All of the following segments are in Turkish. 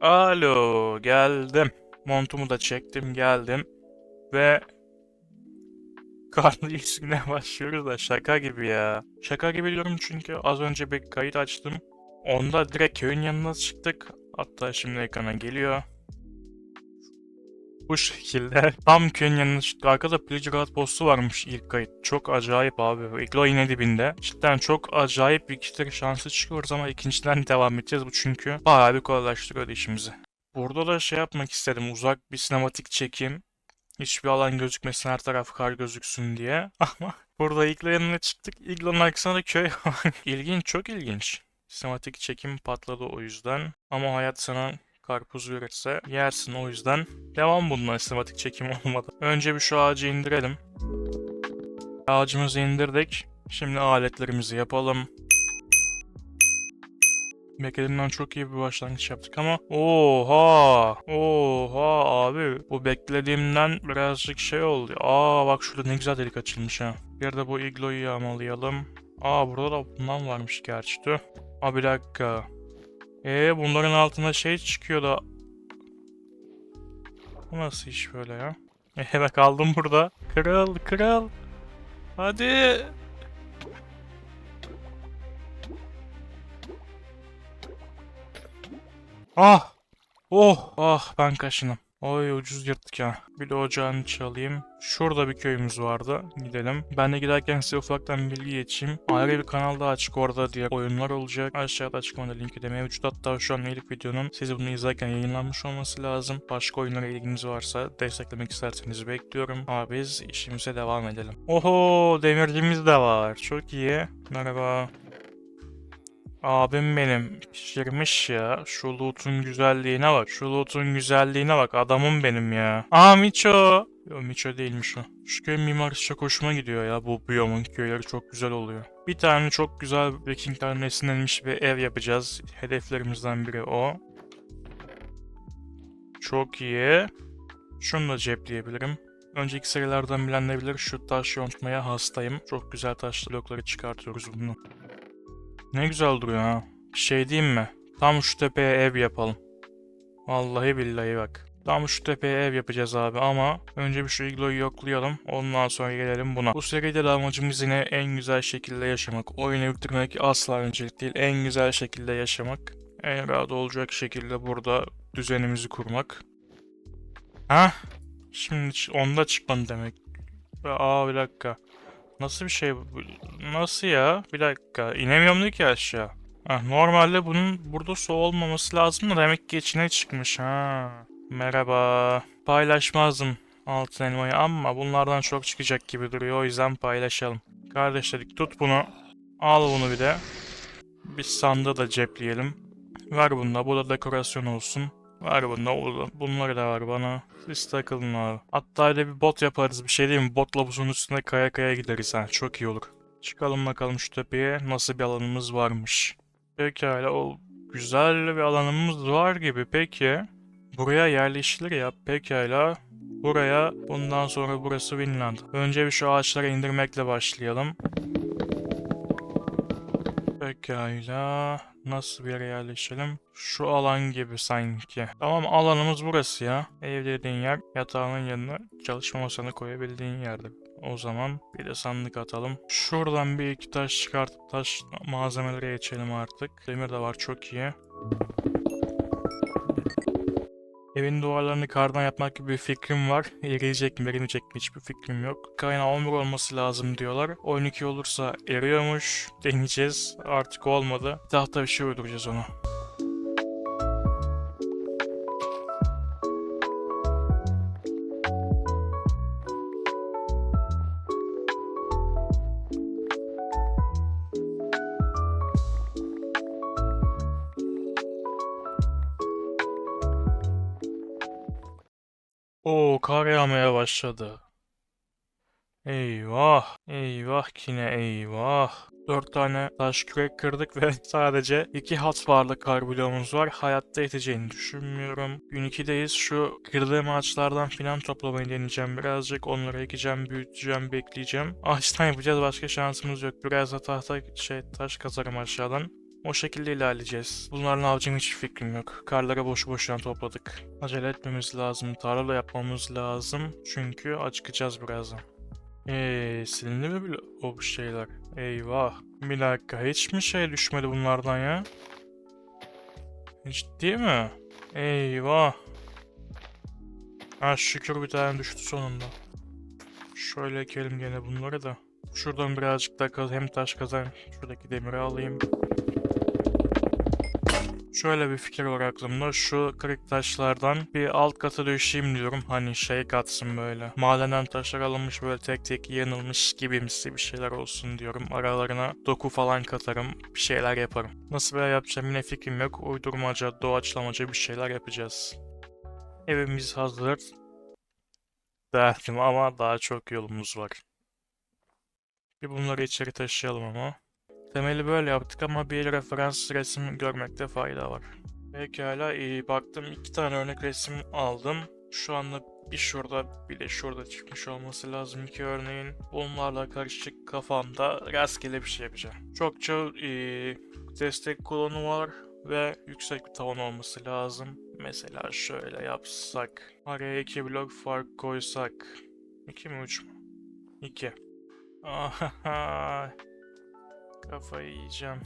Alo, geldim. Montumu da çektim, geldim. Ve karlı ilişkine başlıyoruz da şaka gibi ya. Şaka gibi diyorum çünkü az önce bir kayıt açtım. Onda direkt köyün yanına çıktık. Hatta şimdi ekrana geliyor. Bu şekilde tam köyün yanına çıktık. Arkada Pillager Outpost'u varmış ilk kayıt. Çok acayip abi. Iglo yine dibinde. Cidden çok acayip bir iki şansı çıkıyoruz ama ikinciden devam edeceğiz. Bu çünkü bayağı bir kolaylaştırıyor işimizi. Burada da şey yapmak istedim. Uzak bir sinematik çekim. Hiçbir alan gözükmesin her taraf kar gözüksün diye. Ama burada Iglo yanına çıktık. Iglo'nun arkasında da köy var. İlginç, çok ilginç. Sinematik çekim patladı o yüzden. Ama hayat sana karpuz verirse yersin o yüzden. Devam bununla sinematik çekim olmadı. Önce bir şu ağacı indirelim. Ağacımızı indirdik. Şimdi aletlerimizi yapalım. Beklediğimden çok iyi bir başlangıç yaptık ama oha oha abi bu beklediğimden birazcık şey oldu. Aa bak şurada ne güzel delik açılmış ha. Bir de bu igloyu yağmalayalım. Aa burada da bundan varmış gerçi. Aa bir dakika. Ee bunların altında şey çıkıyor da. Bu nasıl iş böyle ya? Ee bak kaldım burada. Kral kral. Hadi. Ah! Oh! Ah ben kaşınım. Oy ucuz yırttık ya. Bir de ocağını çalayım. Şurada bir köyümüz vardı. Gidelim. Ben de giderken size ufaktan bilgi geçeyim. Ayrı bir kanal daha açık orada diye oyunlar olacak. Aşağıda açıklamada linki de mevcut. Hatta şu an ilk videonun siz bunu izlerken yayınlanmış olması lazım. Başka oyunlara ilginiz varsa desteklemek isterseniz bekliyorum. Ama biz işimize devam edelim. Oho demircimiz de var. Çok iyi. Merhaba. Abim benim pişirmiş ya. Şu loot'un güzelliğine bak. Şu loot'un güzelliğine bak. Adamım benim ya. Aa Miço. Yo Miço değilmiş o. Şu köy mimarisi çok hoşuma gidiyor ya. Bu biyomun köyleri çok güzel oluyor. Bir tane çok güzel Vikinglerden esinlenmiş bir ev yapacağız. Hedeflerimizden biri o. Çok iyi. Şunu da cepleyebilirim. Önceki serilerden bilenler bilir şu taş yontmaya hastayım. Çok güzel taş blokları çıkartıyoruz bunu. Ne güzel duruyor ha. Şey diyeyim mi? Tam şu tepeye ev yapalım. Vallahi billahi bak. Tam şu tepeye ev yapacağız abi ama önce bir şu igloyu yoklayalım. Ondan sonra gelelim buna. Bu seride de amacımız yine en güzel şekilde yaşamak. Oyunu bitirmek asla öncelik değil. En güzel şekilde yaşamak. En rahat olacak şekilde burada düzenimizi kurmak. Ha? Şimdi onda çıkmadı demek. Aa bir dakika. Nasıl bir şey bu? Nasıl ya? Bir dakika. İnemiyorum ki aşağı. Ha, normalde bunun burada su olmaması lazım da demek ki içine çıkmış ha. Merhaba. Paylaşmazdım altın elmayı ama bunlardan çok çıkacak gibi duruyor. O yüzden paylaşalım. Kardeş dedik tut bunu. Al bunu bir de. Bir sandığı da cepleyelim. Ver bunu da. Bu da dekorasyon olsun. Ver bunu da. o da- Bunları da ver bana. Siz takılın abi. Hatta öyle bir bot yaparız. Bir şey değil mi? Botla buzun üstüne kaya kaya gideriz ha. Çok iyi olur. Çıkalım bakalım şu tepeye. Nasıl bir alanımız varmış. Pekala. O güzel bir alanımız var gibi. Peki. Buraya yerleşilir ya. Pekala. Buraya bundan sonra burası Vinland. Önce bir şu ağaçları indirmekle başlayalım. Pekala. Nasıl bir yere yerleşelim? Şu alan gibi sanki. Tamam alanımız burası ya. Ev dediğin yer yatağının yanına çalışma masanı koyabildiğin yerdir. O zaman bir de sandık atalım. Şuradan bir iki taş çıkartıp taş malzemelere geçelim artık. Demir de var çok iyi. Evin duvarlarını kardan yapmak gibi bir fikrim var. Eriyecek mi, erimeyecek mi hiçbir fikrim yok. Kaynağı 11 olması lazım diyorlar. 12 olursa eriyormuş. Deneyeceğiz. Artık olmadı. Tahta bir şey uyduracağız ona. Oo kar yağmaya başladı. Eyvah. Eyvah yine eyvah. Dört tane taş kürek kırdık ve sadece iki hat varlı kar bloğumuz var. Hayatta yeteceğini düşünmüyorum. Gün 2'deyiz. Şu kırdığım ağaçlardan filan toplamayı deneyeceğim birazcık. Onları ekeceğim, büyüteceğim, bekleyeceğim. Ağaçtan yapacağız başka şansımız yok. Biraz da tahta şey taş kazarım aşağıdan. O şekilde ilerleyeceğiz. Bunların alacağım hiç fikrim yok. Karları boşu boşuna topladık. Acele etmemiz lazım. Tarla yapmamız lazım. Çünkü acıkacağız birazdan. Eee silindi mi bile o şeyler? Eyvah. Bir dakika hiç mi şey düşmedi bunlardan ya? Ciddi mi? Eyvah. Ha şükür bir tane düştü sonunda. Şöyle ekelim gene bunları da. Şuradan birazcık da kaz hem taş kazan. Şuradaki demiri alayım. Şöyle bir fikir var aklımda. Şu kırık taşlardan bir alt kata döşeyim diyorum. Hani şey katsın böyle. Madenden taşlar alınmış böyle tek tek yanılmış gibimsi bir şeyler olsun diyorum. Aralarına doku falan katarım. Bir şeyler yaparım. Nasıl böyle yapacağım yine fikrim yok. Uydurmaca, doğaçlamaca bir şeyler yapacağız. Evimiz hazır. Derdim ama daha çok yolumuz var. Bir bunları içeri taşıyalım ama. Temeli böyle yaptık ama bir referans resim görmekte fayda var. Pekala iyi baktım iki tane örnek resim aldım. Şu anda bir şurada bir de şurada çıkmış olması lazım iki örneğin. Bunlarla karışık kafamda rastgele bir şey yapacağım. Çokça e, destek kolonu var ve yüksek bir tavan olması lazım. Mesela şöyle yapsak. Araya iki blok fark koysak. 2 mi 3 mü? 2. Kafayı yiyeceğim.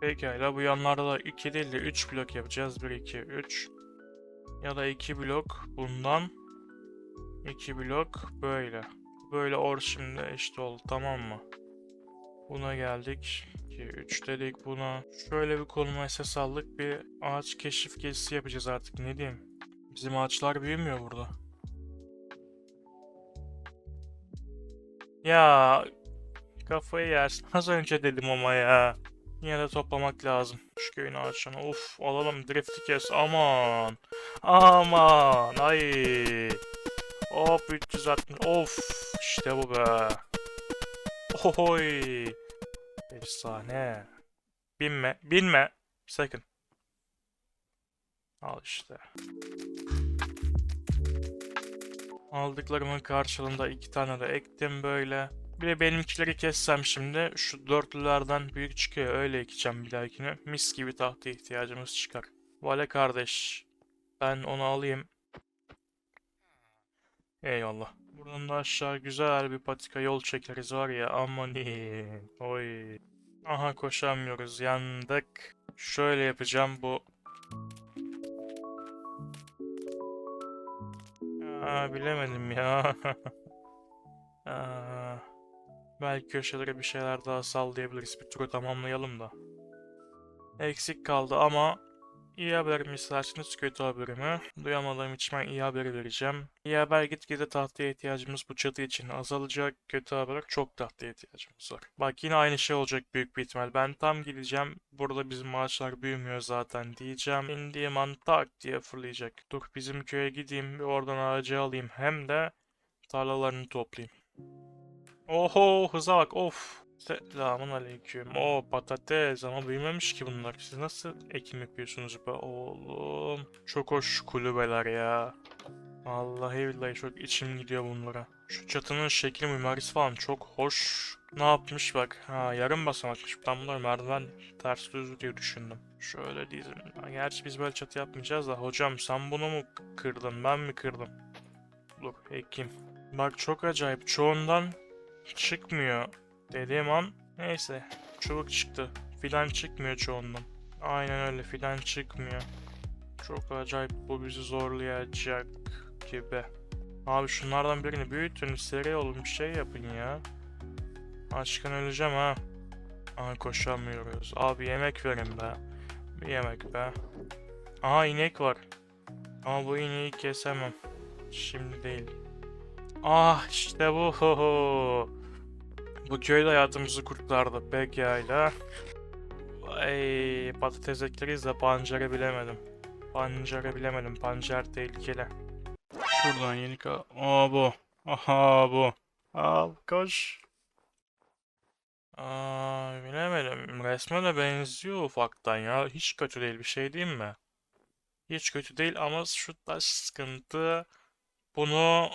Pekala bu yanlarda da 2 değil de 3 blok yapacağız. 1, 2, 3. Ya da 2 blok bundan. 2 blok böyle. Böyle or şimdi eşit oldu tamam mı? Buna geldik. 2, 3 dedik buna. Şöyle bir konuma esas aldık. Bir ağaç keşif gezisi yapacağız artık ne diyeyim. Bizim ağaçlar büyümüyor burada. Ya kafayı yersin. Az önce dedim ama ya. Yine de toplamak lazım. Şu köyün ağaçlarını. Of alalım drifti kes. Aman. Aman. Ay. Hop 360. Of. işte bu be. Ohoy. Efsane. Binme. Binme. Sakın. Al işte. Aldıklarımın karşılığında iki tane de ektim böyle. Bir de benimkileri kessem şimdi şu dörtlülerden büyük çıkıyor öyle ekeceğim bir dahakine. Mis gibi tahta ihtiyacımız çıkar. Vale kardeş. Ben onu alayım. Eyvallah. Buradan da aşağı güzel bir patika yol çekeriz var ya aman iyi. Oy. Aha koşamıyoruz yandık. Şöyle yapacağım bu. Aa, bilemedim ya. Aa, belki köşelere bir şeyler daha sallayabiliriz. Bir turu tamamlayalım da. Eksik kaldı ama iyi haber mi kötü haberi mi? Duyamadığım için ben iyi haberi vereceğim. İyi haber gitgide tahtaya ihtiyacımız bu çatı için azalacak. Kötü haber çok tahtaya ihtiyacımız var. Bak yine aynı şey olacak büyük bir ihtimal. Ben tam gideceğim. Burada bizim ağaçlar büyümüyor zaten diyeceğim. İndiğim an tak diye fırlayacak. Dur bizim köye gideyim bir oradan ağacı alayım. Hem de tarlalarını toplayayım. Oho hıza bak of. Selamun aleyküm. O patates ama büyümemiş ki bunlar. Siz nasıl ekim yapıyorsunuz be oğlum? Çok hoş kulübeler ya. Vallahi billahi çok içim gidiyor bunlara. Şu çatının şekli mimarisi falan çok hoş. Ne yapmış bak. Ha yarım basamakmış. Ben bunları merdiven ters düz diye düşündüm. Şöyle dizim. Gerçi biz böyle çatı yapmayacağız da. Hocam sen bunu mu kırdın ben mi kırdım? Dur ekim. Bak çok acayip. Çoğundan çıkmıyor dediğim an neyse çubuk çıktı. Filan çıkmıyor çoğundan. Aynen öyle filan çıkmıyor. Çok acayip bu bizi zorlayacak gibi. Abi şunlardan birini büyütün seri olun bir şey yapın ya. Açken öleceğim ha. Aha koşamıyoruz. Abi yemek verin be. Bir yemek be. Aha inek var. Ama bu ineği kesemem. Şimdi değil. Ah işte bu. Bu köyde hayatımızı kurtardı pekala. Ay patates ekleriz de pancarı bilemedim. Pancarı bilemedim. Pancar tehlikeli. Şuradan yeni ka... Aa bu. Aha bu. Al koş. Aa bilemedim. Resme de benziyor ufaktan ya. Hiç kötü değil bir şey değil mi? Hiç kötü değil ama şu taş sıkıntı. Bunu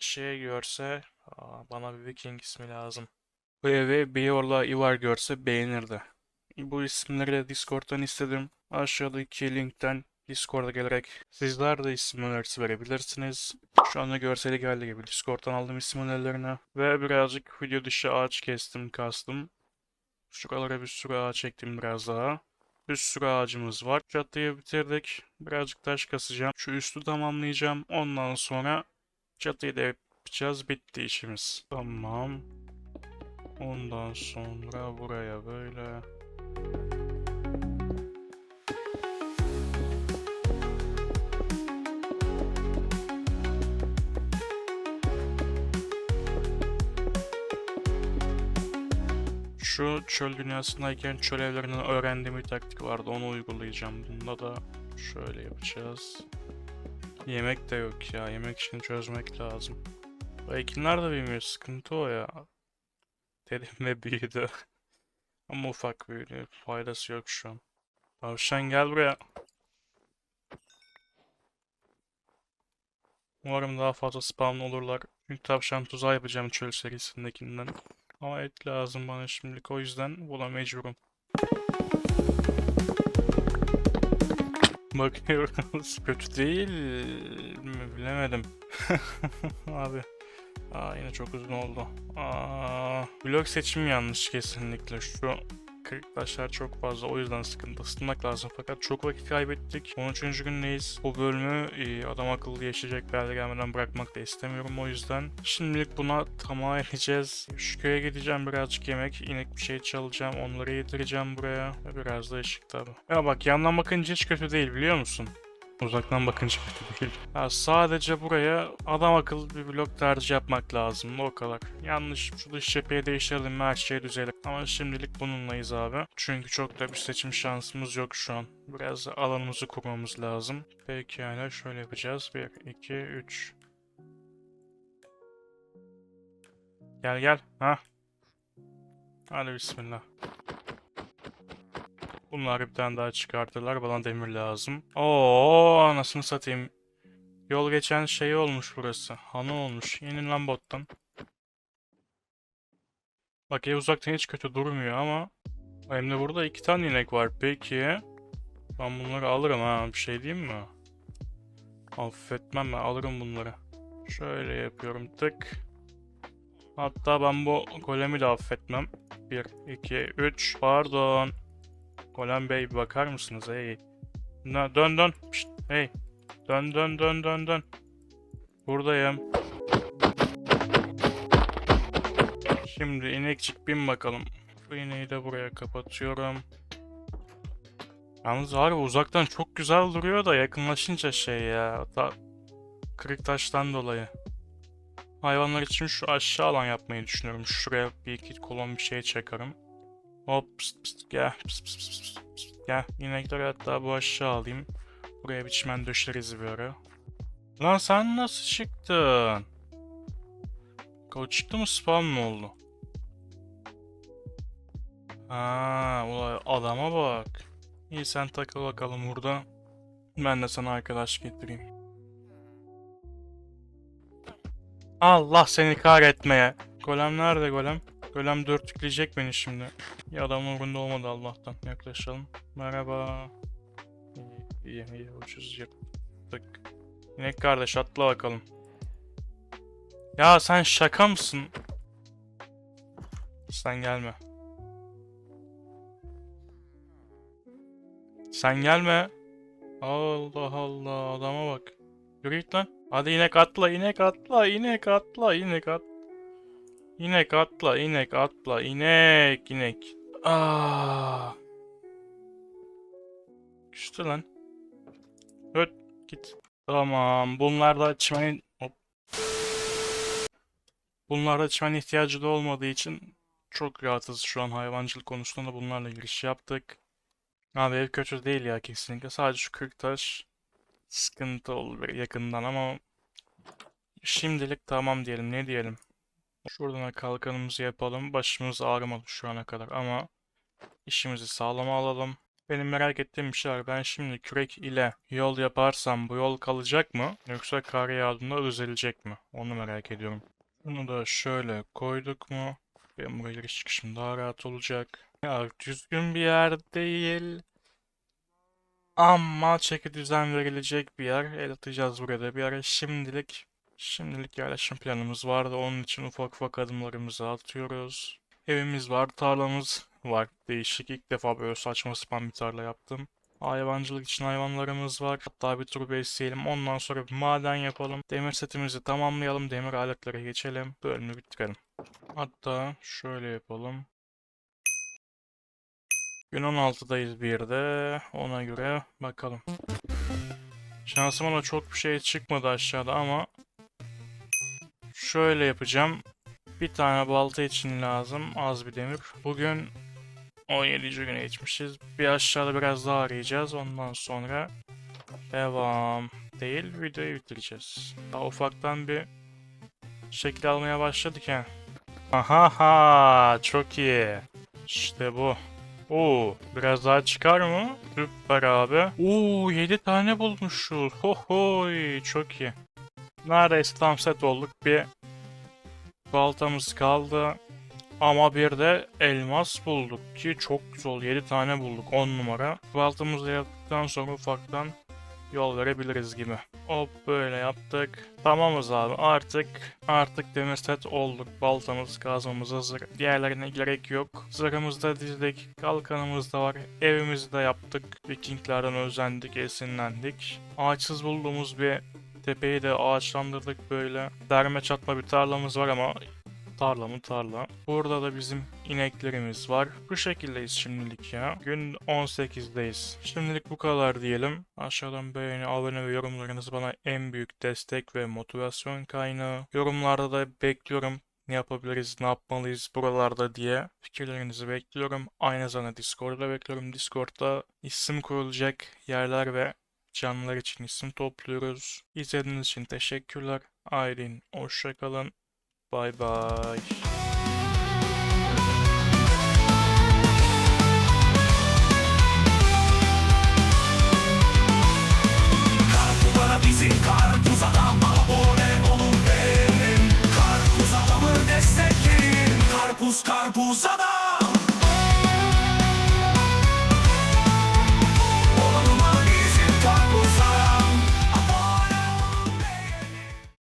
şey görse aa, bana bir Viking ismi lazım. Bu evi Beor'la Ivar görse beğenirdi. Bu isimleri de Discord'dan istedim. Aşağıdaki linkten Discord'a gelerek sizler de isim önerisi verebilirsiniz. Şu anda görseli geldiği gibi Discord'dan aldım isim önerilerini. Ve birazcık video dışı ağaç kestim, kastım. Şuralara bir sürü ağaç ektim biraz daha. Bir sürü ağacımız var. Çatıyı bitirdik. Birazcık taş kasacağım. Şu üstü tamamlayacağım. Ondan sonra çatıyı da yapacağız. Bitti işimiz. Tamam. Ondan sonra buraya böyle. Şu çöl dünyasındayken çöl evlerinden öğrendiğim bir taktik vardı. Onu uygulayacağım. Bunda da şöyle yapacağız. Yemek de yok ya. Yemek için çözmek lazım. Bu ekinler de bilmiyor. Sıkıntı o ya. Dedim ve büyüdü. Ama ufak büyüdü. Faydası yok şu an. Tavşan gel buraya. Umarım daha fazla spawn olurlar. Çünkü tavşan tuzağı yapacağım çöl serisindekinden. Ama et lazım bana şimdilik o yüzden buna mecburum. Bakıyoruz. Kötü değil mi bilemedim. Abi. Aa yine çok uzun oldu. Aa, blok seçimi yanlış kesinlikle. Şu kırık çok fazla o yüzden sıkıntı. Isınmak lazım fakat çok vakit kaybettik. 13. gündeyiz. Bu bölümü e, adam akıllı yaşayacak bir hale gelmeden bırakmak da istemiyorum o yüzden. Şimdilik buna tamam edeceğiz. Şu köye gideceğim birazcık yemek inek bir şey çalacağım onları yedireceğim buraya. Biraz da ışık tabi ya bak yandan bakınca hiç kötü değil biliyor musun Uzaktan bakınca kötü değil. Ha, sadece buraya adam akıllı bir blok tercih yapmak lazım. O kadar. Yanlış şu dış cepheyi değiştirelim her şey düzelir. Ama şimdilik bununlayız abi. Çünkü çok da bir seçim şansımız yok şu an. Biraz da alanımızı kurmamız lazım. Peki yani şöyle yapacağız. 1, 2, 3. Gel gel. Ha. Hadi bismillah. Bunları bir tane daha çıkartırlar. Bana demir lazım. Oo anasını satayım. Yol geçen şey olmuş burası. Hanı olmuş. Yeni lan bottan. Bak ev uzaktan hiç kötü durmuyor ama hem de burada iki tane inek var. Peki. Ben bunları alırım ha. Bir şey diyeyim mi? Affetmem ben alırım bunları. Şöyle yapıyorum tık. Hatta ben bu golemi de affetmem. 1, 2, 3. Pardon. Golem Bey bakar mısınız? Hey. Na- Dön dön. Pişt, hey. Dön dön dön dön dön. Buradayım. Şimdi inekçik bin bakalım. Şu ineği de buraya kapatıyorum. Yalnız harbi uzaktan çok güzel duruyor da yakınlaşınca şey ya. Da kırık taştan dolayı. Hayvanlar için şu aşağı alan yapmayı düşünüyorum. Şuraya bir iki kolon bir şey çakarım. Hop pst, pst, gel pst, pst, pst, pst, gel inekleri hatta bu aşağı alayım. Buraya bir çimen döşeriz bir ara. Lan sen nasıl çıktın? O çıktı mı spawn mı oldu? Ha, ulan adama bak. İyi sen takıl bakalım burada. Ben de sana arkadaş getireyim. Allah seni kahretmeye. Golem nerede golem? Golem dörtlükleyecek beni şimdi. Ya adam umurunda olmadı Allah'tan. Yaklaşalım. Merhaba. İyi, iyi, iyi. Ucuz yırttık. İnek kardeş atla bakalım. Ya sen şaka mısın? Sen gelme. Sen gelme. Allah Allah adama bak. Yürü git lan. Hadi inek atla, inek atla, inek atla, inek at. İnek atla, inek atla, inek, inek. Aa. Küstü lan. Öt, git. Tamam, bunlarda çimen... Hop. Bunlarda çimen ihtiyacı da olmadığı için çok rahatız şu an hayvancılık konusunda da bunlarla giriş yaptık. Abi ev kötü değil ya kesinlikle. Sadece şu kırk taş sıkıntı olur yakından ama şimdilik tamam diyelim. Ne diyelim? Şuradan kalkanımızı yapalım. Başımız ağrımadı şu ana kadar ama işimizi sağlama alalım. Benim merak ettiğim bir şey var. Ben şimdi kürek ile yol yaparsam bu yol kalacak mı? Yoksa kar yağdığında özelecek mi? Onu merak ediyorum. Bunu da şöyle koyduk mu? Benim buraya giriş çıkışım daha rahat olacak. Ya düzgün bir yer değil. Ama çeki düzen verilecek bir yer. El atacağız burada bir ara. Şimdilik Şimdilik yerleşim planımız vardı. Onun için ufak ufak adımlarımızı atıyoruz. Evimiz var, tarlamız var. Değişik ilk defa böyle saçma sapan bir tarla yaptım. Hayvancılık için hayvanlarımız var. Hatta bir tur besleyelim. Ondan sonra bir maden yapalım. Demir setimizi tamamlayalım. Demir aletlere geçelim. Bölümü bitirelim. Hatta şöyle yapalım. Gün 16'dayız bir de. Ona göre bakalım. Şansıma da çok bir şey çıkmadı aşağıda ama Şöyle yapacağım. Bir tane balta için lazım. Az bir demir. Bugün 17. güne geçmişiz. Bir aşağıda biraz daha arayacağız. Ondan sonra devam değil videoyu bitireceğiz. Daha ufaktan bir şekil almaya başladık ha. Aha ha çok iyi. İşte bu. Oo, biraz daha çıkar mı? Süper abi. Oo, 7 tane bulmuşuz. Hohoy, çok iyi. Neredeyse tam set olduk. Bir baltamız kaldı. Ama bir de elmas bulduk ki çok güzel. 7 tane bulduk 10 numara. Baltamızı yaptıktan sonra ufaktan yol verebiliriz gibi. Hop böyle yaptık. Tamamız abi artık artık demir set olduk. Baltamız kazmamız hazır. Diğerlerine gerek yok. Zırhımızda dizdik. Kalkanımız da var. Evimizi de yaptık. Vikinglerden özendik, esinlendik. Ağaçsız bulduğumuz bir Tepeyi de ağaçlandırdık böyle. Derme çatma bir tarlamız var ama tarla mı tarla. Burada da bizim ineklerimiz var. Bu şekildeyiz şimdilik ya. Gün 18'deyiz. Şimdilik bu kadar diyelim. Aşağıdan beğeni, abone ve yorumlarınız bana en büyük destek ve motivasyon kaynağı. Yorumlarda da bekliyorum ne yapabiliriz, ne yapmalıyız buralarda diye fikirlerinizi bekliyorum. Aynı zamanda Discord'da bekliyorum. Discord'da isim koyulacak yerler ve canlılar için isim topluyoruz. İzlediğiniz için teşekkürler. Aylin hoşçakalın. Bay bay. Bu bana